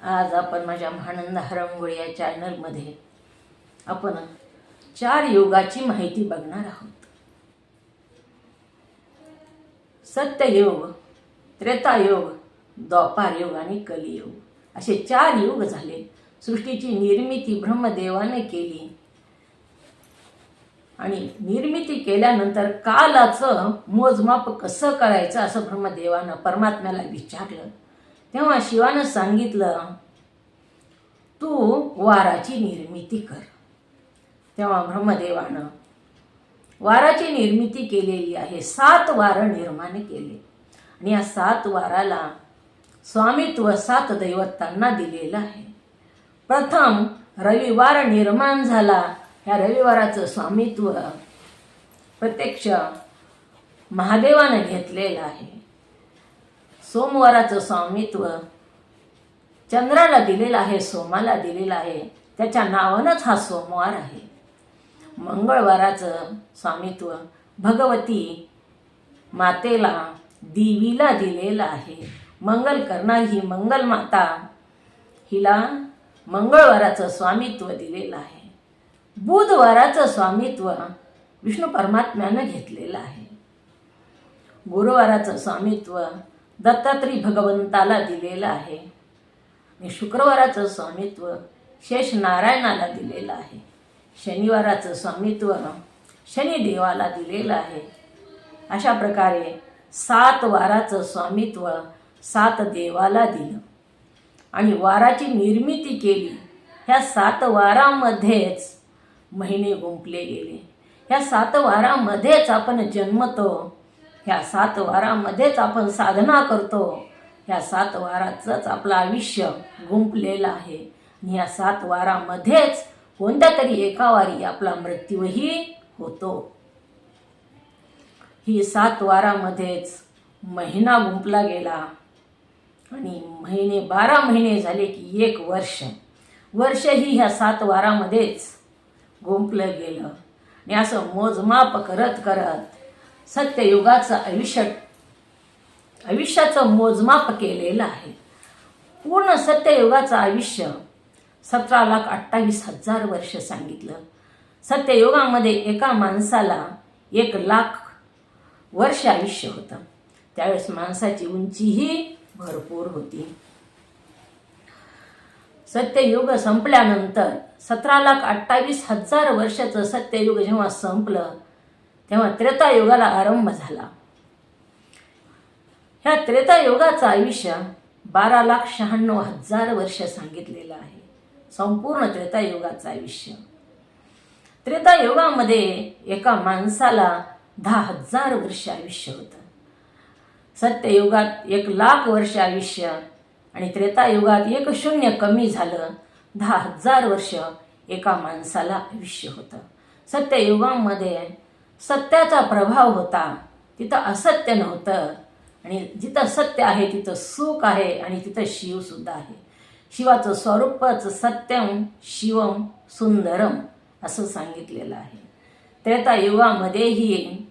आज आपण माझ्या महानंद हरंगोळी या चॅनलमध्ये आपण चार योगाची माहिती बघणार आहोत. सत्ययोग त्रेतायोग द्वापार योग आणि कलियोग असे चार योग झाले. सृष्टीची निर्मिती ब्रह्मदेवाने केली. आणि निर्मिती केल्यानंतर कालाचं मोजमाप कसं करायचं असं ब्रह्मदेवानं परमात्म्याला विचारलं. तेव्हा शिवानं सांगितलं तू वाराची निर्मिती कर. तेव्हा ब्रह्मदेवानं वाराची निर्मिती केलेली आहे सात वार निर्माण केले. आणि या सात वाराला स्वामित्व सात दैवतांना दिलेलं आहे. प्रथम रविवार निर्माण झाला. ह्या रविवाराचं स्वामित्व प्रत्यक्ष महादेवानं घेतलेलं आहे. सोमवाराचं स्वामित्व चंद्राला दिलेलं आहे सोमाला दिलेलं आहे. त्याच्या नावानंच हा सोमवार आहे. मंगळवाराचं स्वामित्व भगवती मातेला देवीला दिलेलं आहे. मंगल करणारी ही मंगल माता हिला मंगळवाराचं स्वामित्व दिलेलं आहे. बुधवाराचं स्वामित्व विष्णू परमात्म्यानं घेतलेलं आहे. गुरुवाराचं स्वामित्व दत्तात्री भगवंताला दिलेलं आहे. आणि शुक्रवाराचं स्वामित्व शेष नारायणाला दिलेलं आहे. शनिवाराचं स्वामित्व शनिदेवाला दिलेलं आहे. अशा प्रकारे सात वाराचं स्वामित्व सात देवाला दिलं. आणि वाराची निर्मिती केली. ह्या सात वारामध्येच महिने गुंपले गेले. ह्या सात वारामध्येच आपण जन्मतो. ह्या सात वारामध्येच आपण साधना करतो. ह्या सात वाराचंच आपलं आयुष्य गुंपलेलं आहे. आणि ह्या सात वारामध्येच कोणत्या तरी एका वारी आपला मृत्यूही होतो. ही सात वारामध्येच महिना गुंपला गेला. आणि महिने बारा महिने झाले की एक वर्ष. वर्षही ह्या सात वारामध्येच गुंपलं गेलं. आणि असं मोजमाप करत करत सत्ययुगाचं आयुष्य आयुष्याचं मोजमाप केलेलं आहे. पूर्ण सत्ययुगाचं आयुष्य सतरा लाख अठ्ठावीस हजार वर्ष सांगितलं. सत्ययुगामध्ये एका माणसाला एक लाख वर्ष आयुष्य होतं. त्यावेळेस माणसाची उंचीही भरपूर होती. सत्ययुग संपल्यानंतर सतरा लाख अठ्ठावीस हजार वर्षाचं सत्ययुग जेव्हा संपलं तेव्हा त्रेतायुगाला आरंभ झाला. ह्या त्रेतायुगाचं आयुष्य बारा लाख शहाण्णव हजार वर्ष सांगितलेलं आहे. संपूर्ण त्रेतायुगाचं आयुष्य. त्रेतायुगामध्ये एका माणसाला दहा हजार वर्ष आयुष्य होतं. सत्ययुगात एक लाख वर्ष आयुष्य आणि त्रेतायुगात एक शून्य कमी झालं दहा हजार वर्ष एका माणसाला आयुष्य होतं. सत्ययुगामध्ये सत्याचा प्रभाव होता. तिथं असत्य नव्हतं. आणि जिथं सत्य आहे तिथं सुख आहे आणि तिथं शिवसुद्धा आहे. शिवाचं स्वरूपच सत्यम शिवम सुंदरम असं सांगितलेलं आहे. त्रेता युगामध्येही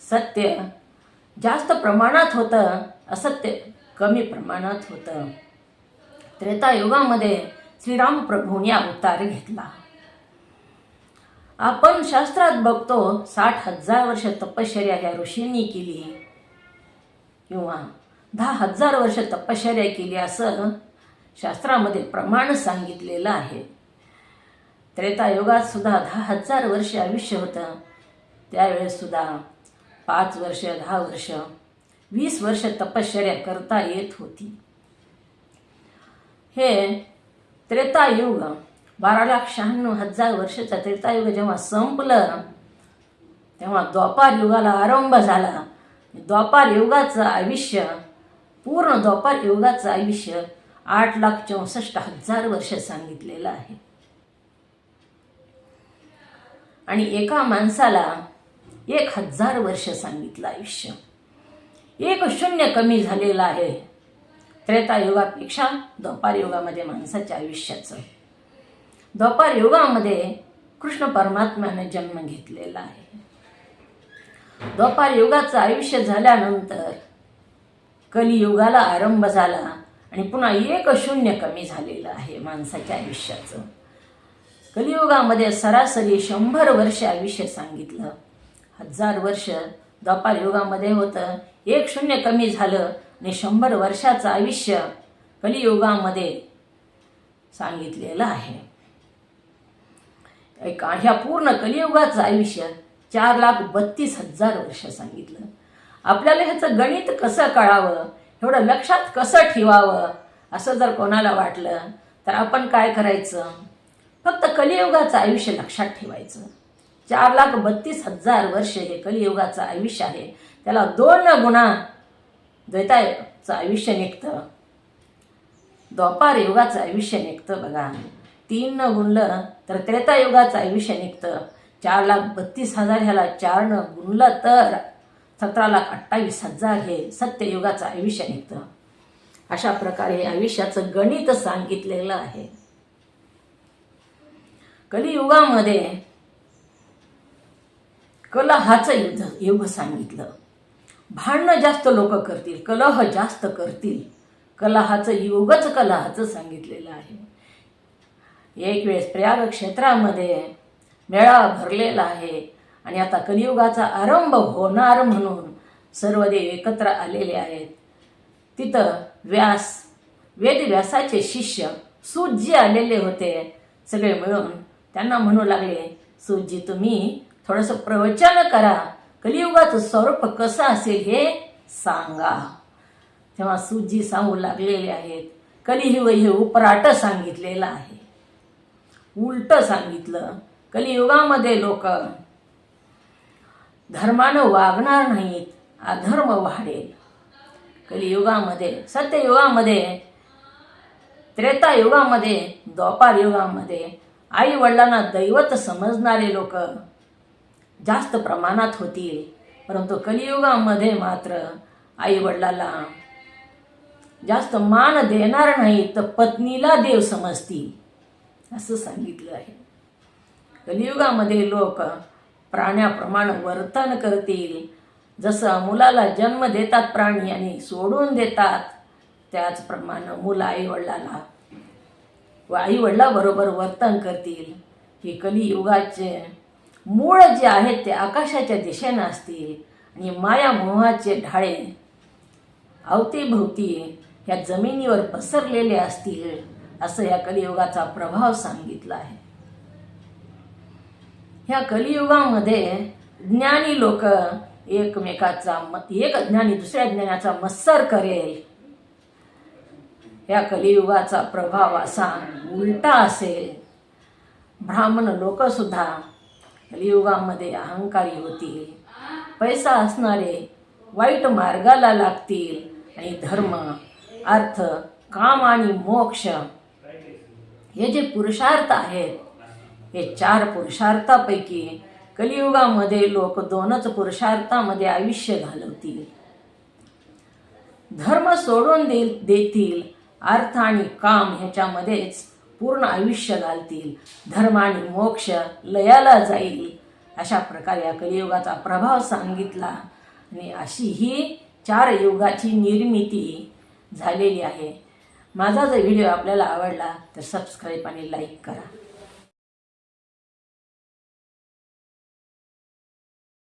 सत्य जास्त प्रमाणात होतं असत्य कमी प्रमाणात होतं. त्रेता युगामध्ये श्रीराम प्रभूंनी अवतार घेतला. आपण शास्त्रात बघतो साठ हजार वर्ष तपश्चर्या ह्या ऋषींनी केली. किंवा दहा हजार वर्ष तपश्चर्या केली असं शास्त्रामध्ये प्रमाण सांगितलेलं आहे. त्रेतायुगात सुद्धा दहा हजार वर्ष आयुष्य होतं. त्यावेळेस सुद्धा पाच वर्ष दहा वर्ष वीस वर्ष तपश्चर्या करता येत होती. हे त्रेतायुग बारा लाख शहाण्णव हजार वर्षाचा त्रेतायुग जेव्हा संपलं तेव्हा द्वापार युगाला आरंभ झाला. द्वापार युगाचं आयुष्य पूर्ण द्वापार युगाचं आयुष्य आठ लाख चौसष्ट हजार वर्ष सांगितलेलं आहे. आणि एका माणसाला एक हजार वर्ष सांगितलं आयुष्य. एक शून्य कमी झालेलं आहे. त्रेतायुगापेक्षा द्वापार युगामध्ये माणसाच्या आयुष्याचं द्वापार युगामध्ये कृष्ण परमात्म्याने जन्म घेतलेला आहे. द्वापार युगाचं आयुष्य झाल्यानंतर कलियुगाला आरंभ झाला आणि पुन्हा एक शून्य कमी झालेलं आहे माणसाच्या आयुष्याचं. कलियुगामध्ये सरासरी शंभर वर्ष आयुष्य सांगितलं. हजार वर्ष द्वापार युगामध्ये होतं. एक शून्य कमी झालं आणि शंभर वर्षाचं आयुष्य कलियुगामध्ये सांगितलेलं आहे. ऐका ह्या पूर्ण कलियुगाचं आयुष्य चार लाख बत्तीस हजार वर्ष सांगितलं. आपल्याला ह्याचं गणित कसं कळावं? एवढं लक्षात कसं ठेवावं? असं जर कोणाला वाटलं तर आपण काय करायचं? फक्त कलियुगाचं आयुष्य लक्षात ठेवायचं. चार लाख बत्तीस हजार वर्ष हे कलियुगाचं आयुष्य आहे. त्याला दोन गुणा द्वैताचं आयुष्य निघतं. द्वापार युगाचं आयुष्य निघतं बघा. तीन न गुणलं तर त्रेतायुगाचं आयुष्य निघतं. चार लाख बत्तीस हजार ह्याला चारनं गुणलं तर सतरा लाख अठ्ठावीस हजार हे सत्ययुगाचं आयुष्य निघतं. अशा प्रकारे आयुष्याचं गणित सांगितलेलं आहे. कलियुगामध्ये कलहाचं युद्ध युग सांगितलं. भांडणं जास्त लोक करतील कलह जास्त करतील. कलहाचं युगच कलहाचं सांगितलेलं आहे. एक वेळेस प्रयाग क्षेत्रामध्ये मेळा भरलेला आहे. आणि आता कलियुगाचा आरंभ होणार म्हणून सर्व देव एकत्र आलेले आहेत. तिथं व्यास वेदव्यासाचे शिष्य सूजी आलेले होते. सगळे मिळून त्यांना म्हणू लागले सूजी तुम्ही थोडंसं प्रवचन करा. कलियुगाचं स्वरूप कसं असेल हे सांगा. तेव्हा सूजी सांगू लागलेले आहेत कलियुग हे उपराट सांगितलेलं आहे. उलट सांगितलं. कलियुगामध्ये लोक धर्मानं वागणार नाहीत अधर्म वाढेल. कलियुगामध्ये सत्ययुगामध्ये त्रेतायुगामध्ये द्वापार युगामध्ये आई वडिलांना दैवत समजणारे लोक जास्त प्रमाणात होतील. परंतु कलियुगामध्ये मात्र आई वडिलाला जास्त मान देणार नाही तर पत्नीला देव समजतील. असं सांगितलं आहे. कलियुगामध्ये लोक प्राण्याप्रमाणे वर्तन करतील. जसं मुलाला जन्म देतात प्राणी आणि सोडून देतात त्याचप्रमाणे मुलं आईवडिलाला व आईवडिलाबरोबर वर्तन करतील. हे कलियुगाचे मूळ जे आहेत ते आकाशाच्या दिशेनं असतील आणि माया मोहाचे ढाळे अवतीभोवती ह्या जमिनीवर पसरलेले असतील. असं या कलियुगाचा प्रभाव सांगितला आहे. ह्या कलियुगामध्ये ज्ञानी लोक एकमेकाचा मत एक ज्ञानी दुसऱ्या ज्ञानाचा मत्सर करेल. या कलियुगाचा प्रभाव असा उलटा असेल. ब्राह्मण लोक सुद्धा कलियुगामध्ये अहंकारी होतील. पैसा असणारे वाईट मार्गाला लागतील. आणि धर्म अर्थ काम आणि मोक्ष हे जे पुरुषार्थ आहेत हे चार पुरुषार्थापैकी कलियुगामध्ये लोक दोनच पुरुषार्थामध्ये आयुष्य घालवतील. धर्म सोडून दे देतील अर्थ आणि काम ह्याच्यामध्येच पूर्ण आयुष्य घालतील. धर्म आणि मोक्ष लयाला जाईल अशा प्रकारे या कलियुगाचा प्रभाव सांगितला. आणि अशी ही चार युगाची निर्मिती झालेली आहे. माझा जर व्हिडिओ आपल्याला आवडला तर सबस्क्राईब आणि लाईक करा.